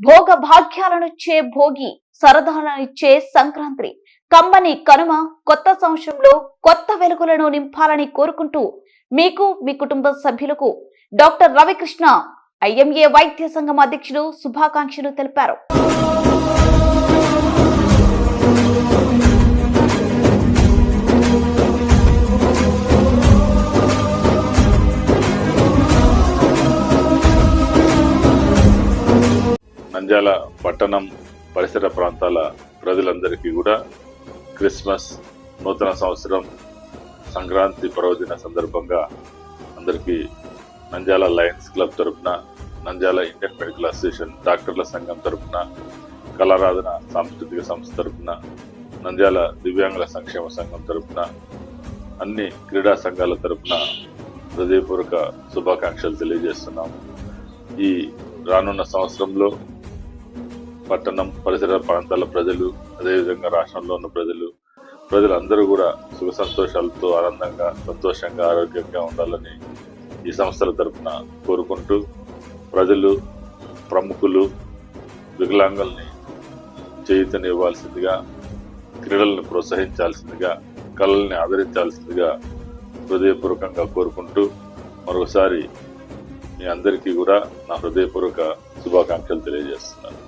భోగ భాగ్యాలనిచ్చే భోగి సరదాలనిచ్చే సంక్రాంతి. కమ్మని కనుమ కొత్త సంవత్సరంలో కొత్త వెలుగులను నింపాలని కోరుకుంటూ మీకు మీ కుటుంబ సభ్యులకు డాక్టర్ రవికృష్ణ ఐఎంఏ వైద్య సంఘం అధ్యక్షుడు శుభాకాంక్షలు తెలిపారు. నంద్యాల పట్టణం పరిసర ప్రాంతాల ప్రజలందరికీ కూడా క్రిస్మస్ నూతన సంవత్సరం సంక్రాంతి పర్వదిన సందర్భంగా అందరికీ నంద్యాల లయన్స్ క్లబ్ తరపున నంద్యాల ఇండియన్ మెడికల్ అసోసియేషన్ డాక్టర్ల సంఘం తరపున కళారాధన సాంస్కృతిక సంస్థ తరపున నంద్యాల దివ్యాంగుల సంక్షేమ సంఘం తరపున అన్ని క్రీడా సంఘాల తరపున హృదయపూర్వక శుభాకాంక్షలు తెలియజేస్తున్నాము. ఈ రానున్న సంవత్సరంలో పట్టణం పరిసర ప్రాంతాల ప్రజలు అదేవిధంగా రాష్ట్రంలో ఉన్న ప్రజలు ప్రజలందరూ కూడా సుఖ సంతోషాలతో ఆనందంగా సంతోషంగా ఆరోగ్యంగా ఉండాలని ఈ సంస్థల తరపున కోరుకుంటూ ప్రజలు ప్రముఖులు వికలాంగుల్ని చేయూతనివ్వాల్సిందిగా క్రీడలను ప్రోత్సహించాల్సిందిగా కళల్ని ఆదరించాల్సిందిగా హృదయపూర్వకంగా కోరుకుంటూ మరొకసారి మీ అందరికీ కూడా నా హృదయపూర్వక శుభాకాంక్షలు తెలియజేస్తున్నాను.